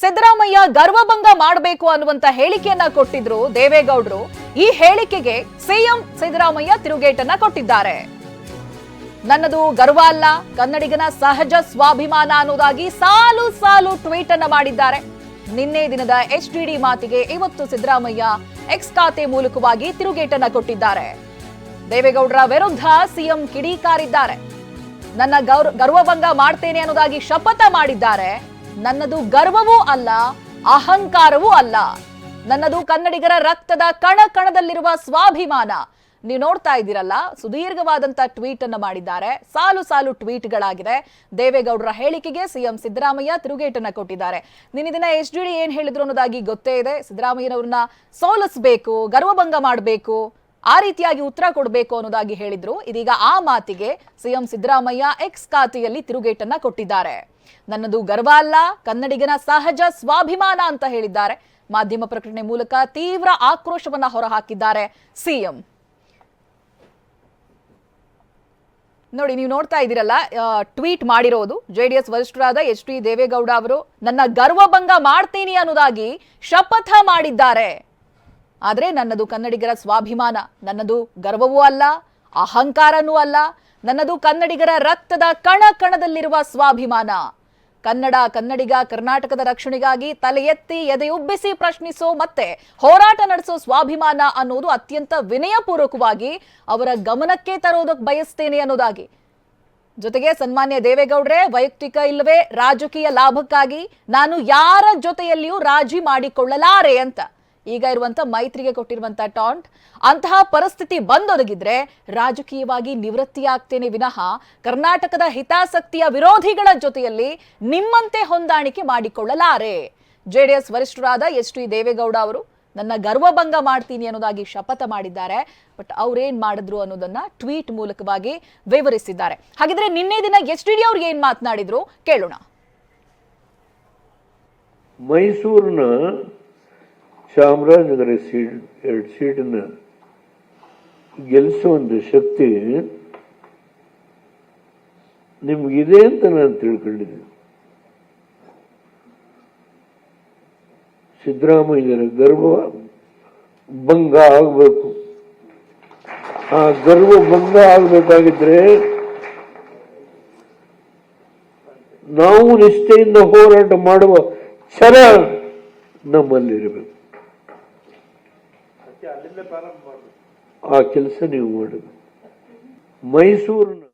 ಸಿದ್ದರಾಮಯ್ಯ ಗರ್ವಭಂಗ ಮಾಡಬೇಕು ಅನ್ನುವಂತ ಹೇಳಿಕೆಯನ್ನ ಕೊಟ್ಟಿದ್ರು ದೇವೇಗೌಡರು. ಈ ಹೇಳಿಕೆಗೆ ಸಿಎಂ ಸಿದ್ದರಾಮಯ್ಯ ತಿರುಗೇಟನ್ನ ಕೊಟ್ಟಿದ್ದಾರೆ. ನನ್ನದು ಗರ್ವ ಅಲ್ಲ, ಕನ್ನಡಿಗನ ಸಹಜ ಸ್ವಾಭಿಮಾನ ಅನ್ನೋದಾಗಿ ಸಾಲು ಸಾಲು ಟ್ವೀಟ್ ಅನ್ನ ಮಾಡಿದ್ದಾರೆ. ನಿನ್ನೆ ದಿನದ ಎಚ್ ಡಿ ಮಾತಿಗೆ ಇವತ್ತು ಸಿದ್ದರಾಮಯ್ಯ ಎಕ್ಸ್ ಖಾತೆ ಮೂಲಕವಾಗಿ ತಿರುಗೇಟನ್ನ ಕೊಟ್ಟಿದ್ದಾರೆ. ದೇವೇಗೌಡರ ವಿರುದ್ಧ ಸಿಎಂ ಕಿಡಿಕಾರಿದ್ದಾರೆ. ನನ್ನ ಗೌರ್, ಗರ್ವಭಂಗ ಮಾಡ್ತೇನೆ ಅನ್ನೋದಾಗಿ ಶಪಥ ಮಾಡಿದ್ದಾರೆ. ನನ್ನದು ಗರ್ವವೂ ಅಲ್ಲ, ಅಹಂಕಾರವೂ ಅಲ್ಲ. ನನ್ನದು ಕನ್ನಡಿಗರ ರಕ್ತದ ಕಣ ಕಣದಲ್ಲಿರುವ ಸ್ವಾಭಿಮಾನ. ನೀವು ನೋಡ್ತಾ ಇದ್ದೀರಲ್ಲ, ಸುದೀರ್ಘವಾದಂತ ಟ್ವೀಟ್ ಅನ್ನು ಮಾಡಿದ್ದಾರೆ. ಸಾಲು ಸಾಲು ಟ್ವೀಟ್ಗಳಾಗಿದೆ. ದೇವೇಗೌಡರ ಹೇಳಿಕೆಗೆ ಸಿಎಂ ಸಿದ್ದರಾಮಯ್ಯ ತಿರುಗೇಟನ್ನ ಕೊಟ್ಟಿದ್ದಾರೆ. ನಿನ್ನಿದಿನ ಎಚ್ ಡಿ ಏನ್ ಹೇಳಿದ್ರು ಅನ್ನೋದಾಗಿ ಗೊತ್ತೇ ಇದೆ. ಸಿದ್ದರಾಮಯ್ಯನವ್ರನ್ನ ಸೋಲಿಸಬೇಕು, ಗರ್ವಭಂಗ ಮಾಡಬೇಕು. ಆ ರೀತಿಯಾಗಿ ಉತ್ತರ ಕೊಡಬೇಕು ಅನ್ನೋದಾಗಿ ಹೇಳಿದ್ರು. ಇದೀಗ ಆ ಮಾತಿಗೆ ಸಿಎಂ ಸಿದ್ದರಾಮಯ್ಯ ಎಕ್ಸ್ ಖಾತೆಯಲ್ಲಿ ತಿರುಗೇಟನ್ನ ಕೊಟ್ಟಿದ್ದಾರೆ. ನನ್ನದು ಗರ್ವ ಅಲ್ಲ, ಕನ್ನಡಿಗನ ಸಹಜ ಸ್ವಾಭಿಮಾನ ಅಂತ ಹೇಳಿದ್ದಾರೆ. ಮಾಧ್ಯಮ ಪ್ರಕಟಣೆ ಮೂಲಕ ತೀವ್ರ ಆಕ್ರೋಶವನ್ನ ಹೊರಹಾಕಿದ್ದಾರೆ ಸಿಎಂ. ನೋಡಿ, ನೀವು ನೋಡ್ತಾ ಇದ್ದೀರಲ್ಲ ಟ್ವೀಟ್ ಮಾಡಿರೋದು ಜೆಡಿಎಸ್ ವರಿಷ್ಠರಾದ ಎಚ್ ಡಿ ದೇವೇಗೌಡ ಅವರು, ನನ್ನ ಗರ್ವಭಂಗ ಮಾಡ್ತೀನಿ ಅನ್ನೋದಾಗಿ ಶಪಥ ಮಾಡಿದ್ದಾರೆ. ಆದ್ರೆ ನನ್ನದು ಕನ್ನಡಿಗರ ಸ್ವಾಭಿಮಾನ, ನನ್ನದು ಗರ್ವವೂ ಅಲ್ಲ, ಅಹಂಕಾರನೂ ಅಲ್ಲ, ನನ್ನದು ಕನ್ನಡಿಗರ ರಕ್ತದ ಕಣ ಕಣದಲ್ಲಿರುವ ಸ್ವಾಭಿಮಾನ. ಕನ್ನಡ ಕನ್ನಡಿಗ ಕರ್ನಾಟಕದ ರಕ್ಷಣೆಗಾಗಿ ತಲೆ ಎತ್ತಿ ಎದೆಯುಬ್ಬಿಸಿ ಪ್ರಶ್ನಿಸೋ ಮತ್ತೆ ಹೋರಾಟ ನಡೆಸೋ ಸ್ವಾಭಿಮಾನ ಅನ್ನೋದು ಅತ್ಯಂತ ವಿನಯಪೂರ್ವಕವಾಗಿ ಅವರ ಗಮನಕ್ಕೆ ತರೋದಕ್ಕೆ ಬಯಸ್ತೇನೆ ಅನ್ನೋದಾಗಿ. ಜೊತೆಗೆ ಸನ್ಮಾನ್ಯ ದೇವೇಗೌಡ್ರೆ, ವೈಯಕ್ತಿಕ ಇಲ್ಲವೇ ರಾಜಕೀಯ ಲಾಭಕ್ಕಾಗಿ ನಾನು ಯಾರ ಜೊತೆಯಲ್ಲಿಯೂ ರಾಜಿ ಮಾಡಿಕೊಳ್ಳಲಾರೆ ಅಂತ. ಈಗ ಇರುವಂತ ಮೈತ್ರಿಗೆ ಕೊಟ್ಟಿರುವಂತ ಟಾಂಟ್, ಅಂತಹ ಪರಿಸ್ಥಿತಿ ಬಂದೊದಗಿದ್ರೆ ರಾಜಕೀಯವಾಗಿ ನಿವೃತ್ತಿಯಾಗ್ತೇನೆ ವಿನಃ ಕರ್ನಾಟಕದ ಹಿತಾಸಕ್ತಿಯ ವಿರೋಧಿಗಳ ಜೊತೆಯಲ್ಲಿ ನಿಮ್ಮಂತೆ ಹೊಂದಾಣಿಕೆ ಮಾಡಿಕೊಳ್ಳಲಾರೆ. ಜೆಡಿಎಸ್ ವರಿಷ್ಠರಾದ ಎಚ್ ಟಿ ದೇವೇಗೌಡ ಅವರು, ನನ್ನ ಗರ್ವಭಂಗ ಮಾಡ್ತೀನಿ ಅನ್ನೋದಾಗಿ ಶಪಥ ಮಾಡಿದ್ದಾರೆ, ಬಟ್ ಅವ್ರೇನ್ ಮಾಡಿದ್ರು ಅನ್ನೋದನ್ನ ಟ್ವೀಟ್ ಮೂಲಕವಾಗಿ ವಿವರಿಸಿದ್ದಾರೆ. ಹಾಗಿದ್ರೆ ನಿನ್ನೆ ದಿನ ಎಚ್ ಡಿ ಅವ್ರು ಏನ್ ಮಾತನಾಡಿದ್ರು ಕೇಳೋಣ. ಮೈಸೂರಿನ ಚಾಮರಾಜನಗರ ಸೀಟ್, ಎರಡು ಸೀಟನ್ನ ಒಂದು ಶಕ್ತಿ ನಿಮ್ಗಿದೆ ಅಂತ ನಾನು ತಿಳ್ಕೊಂಡಿದ್ದೀನಿ. ಸಿದ್ದರಾಮಯ್ಯರ ಗರ್ವ ಭಂಗ ಆಗಬೇಕು. ಆ ಗರ್ವ ಭಂಗ ಆಗಬೇಕಾಗಿದ್ರೆ ನಾವು ನಿಷ್ಠೆಯಿಂದ ಹೋರಾಟ ಮಾಡುವ ಚರ ನಮ್ಮಲ್ಲಿರಬೇಕು. ಆ ಕೆಲಸ ನೀವು ಮಾಡಬೇಕು. ಮೈಸೂರಿನ